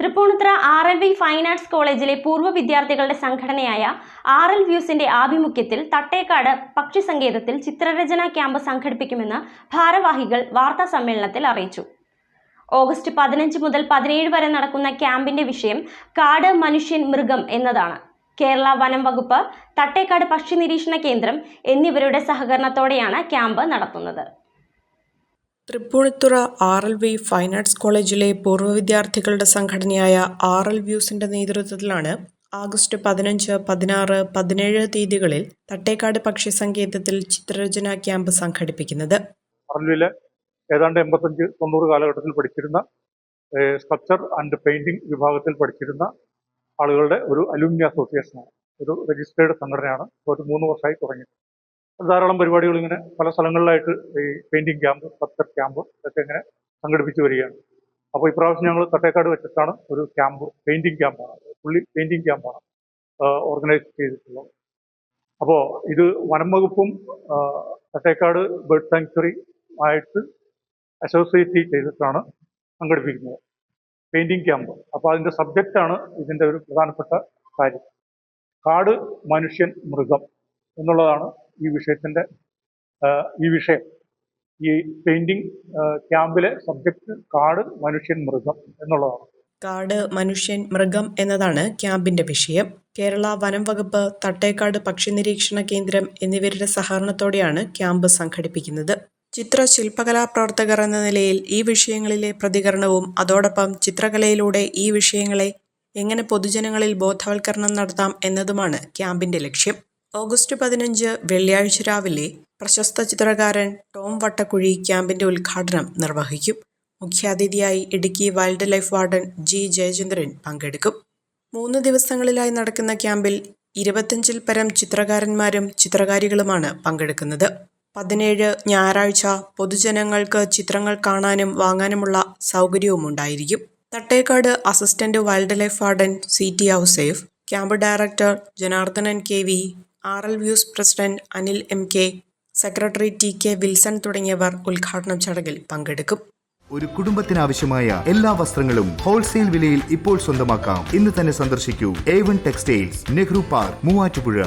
Thrippunithura R L V fine arts കോളേജിലെ പൂർവ വിദ്യാർത്ഥികളുടെ സംഘടനയായ ആർ എൽ വ്യൂസിന്റെ ആഭിമുഖ്യത്തിൽ തട്ടേക്കാട് പക്ഷി സങ്കേതത്തിൽ ചിത്രരചനാ ക്യാമ്പ് സംഘടിപ്പിക്കുമെന്ന് ഭാരവാഹികൾ വാർത്താ സമ്മേളനത്തിൽ അറിയിച്ചു. ഓഗസ്റ്റ് പതിനഞ്ച് മുതൽ പതിനേഴ് വരെ നടക്കുന്ന ക്യാമ്പിന്റെ വിഷയം കാട് മനുഷ്യൻ മൃഗം എന്നതാണ്. കേരള വനം വകുപ്പ് തട്ടേക്കാട് പക്ഷി നിരീക്ഷണ കേന്ദ്രം എന്നിവരുടെ സഹകരണത്തോടെയാണ് ക്യാമ്പ് നടത്തുന്നത്. Thrippunithura R L V fine arts കോളേജിലെ പൂർവ വിദ്യാർത്ഥികളുടെ സംഘടനയായ ആർ എൽ വ്യൂസിന്റെ നേതൃത്വത്തിലാണ് ആഗസ്റ്റ് പതിനഞ്ച് പതിനാറ് പതിനേഴ് തീയതികളിൽ തട്ടേക്കാട് പക്ഷി സങ്കേതത്തിൽ ചിത്രരചന ക്യാമ്പ് സംഘടിപ്പിക്കുന്നത്. ഏതാണ്ട് എൺപത്തഞ്ച് തൊണ്ണൂറ് കാലഘട്ടത്തിൽ പഠിച്ചിരുന്ന സ്ട്രക്ചർ ആൻഡ് പെയിന്റിംഗ് വിഭാഗത്തിൽ പഠിച്ചിരുന്ന ആളുകളുടെ ഒരു അലൂമിനി അസോസിയേഷനാണ് ഒരു രജിസ്റ്റേർഡ് സംഘടനയാണ്. ഒരു മൂന്ന് വർഷമായി തുടങ്ങി. ധാരാളം പരിപാടികൾ ഇങ്ങനെ പല സ്ഥലങ്ങളിലായിട്ട് ഈ പെയിന്റിംഗ് ക്യാമ്പ് പത്തർ ക്യാമ്പ് ഇതൊക്കെ ഇങ്ങനെ സംഘടിപ്പിച്ചു വരികയാണ്. അപ്പോൾ ഇപ്രാവശ്യം ഞങ്ങൾ തട്ടേക്കാട് വെച്ചിട്ടാണ് ഒരു ക്യാമ്പ് പെയിന്റിംഗ് ക്യാമ്പാണ് പുള്ളി പെയിന്റിംഗ് ക്യാമ്പാണ് ഓർഗനൈസ് ചെയ്തിട്ടുള്ളത്. അപ്പോൾ ഇത് വനം വകുപ്പും തട്ടേക്കാട് ബേർഡ് സാങ്ച്വറി ആയിട്ട് അസോസിയേറ്റ് ചെയ്തിട്ടാണ് സംഘടിപ്പിക്കുന്നത്. പെയിന്റിംഗ് ക്യാമ്പ് അപ്പോൾ അതിന്റെ സബ്ജക്റ്റാണ് ഇതിന്റെ ഒരു പ്രധാനപ്പെട്ട കാര്യം. കാട് മനുഷ്യൻ മൃഗം എന്നുള്ളതാണ് ഈ വിഷയത്തിന്റെ ഈ വിഷയം ഈ പെയിന്റിംഗ് ക്യാമ്പിലെ സബ്ജക്ട് കാട് മനുഷ്യൻ മൃഗം എന്നുള്ളതാണ്. കാട് മനുഷ്യൻ മൃഗം എന്നതാണ് ക്യാമ്പിന്റെ വിഷയം. കേരള വനം വകുപ്പ് തട്ടേക്കാട് പക്ഷി നിരീക്ഷണ കേന്ദ്രം എന്നിവരുടെ സഹകരണത്തോടെയാണ് ക്യാമ്പ് സംഘടിപ്പിക്കുന്നത്. ചിത്ര ശില്പകലാ പ്രവർത്തകർ എന്ന നിലയിൽ ഈ വിഷയങ്ങളിലെ പ്രതികരണവും അതോടൊപ്പം ചിത്രകലയിലൂടെ ഈ വിഷയങ്ങളെ എങ്ങനെ പൊതുജനങ്ങളിൽ ബോധവൽക്കരണം നടത്താം എന്നതുമാണ് ക്യാമ്പിന്റെ ലക്ഷ്യം. ഓഗസ്റ്റ് പതിനഞ്ച് വെള്ളിയാഴ്ച രാവിലെ പ്രശസ്ത ചിത്രകാരൻ ടോം വട്ടക്കുഴി ക്യാമ്പിന്റെ ഉദ്ഘാടനം നിർവഹിക്കും. മുഖ്യാതിഥിയായി Idukki wild life warden G Jayachandran പങ്കെടുക്കും. മൂന്ന് ദിവസങ്ങളിലായി നടക്കുന്ന ക്യാമ്പിൽ ഇരുപത്തഞ്ചിൽ പരം ചിത്രകാരന്മാരും ചിത്രകാരികളുമാണ് പങ്കെടുക്കുന്നത്. പതിനേഴ് ഞായറാഴ്ച പൊതുജനങ്ങൾക്ക് ചിത്രങ്ങൾ കാണാനും വാങ്ങാനുമുള്ള സൗകര്യവും ഉണ്ടായിരിക്കും. Thattekkad assistant wild life warden C T Ouseph camp director Janardhanan K V R L views president Anil M K secretary T K Wilson തുടങ്ങിയവർ ഉദ്ഘാടന ചടങ്ങിൽ പങ്കെടുക്കും. ഒരു കുടുംബത്തിനാവശ്യമായ എല്ലാ വസ്ത്രങ്ങളും ഹോൾസെയിൽ വിലയിൽ ഇപ്പോൾ സ്വന്തമാക്കാം. ഇന്ന് തന്നെ സന്ദർശിക്കൂ. A one textiles Nehru park Muvattupuzha.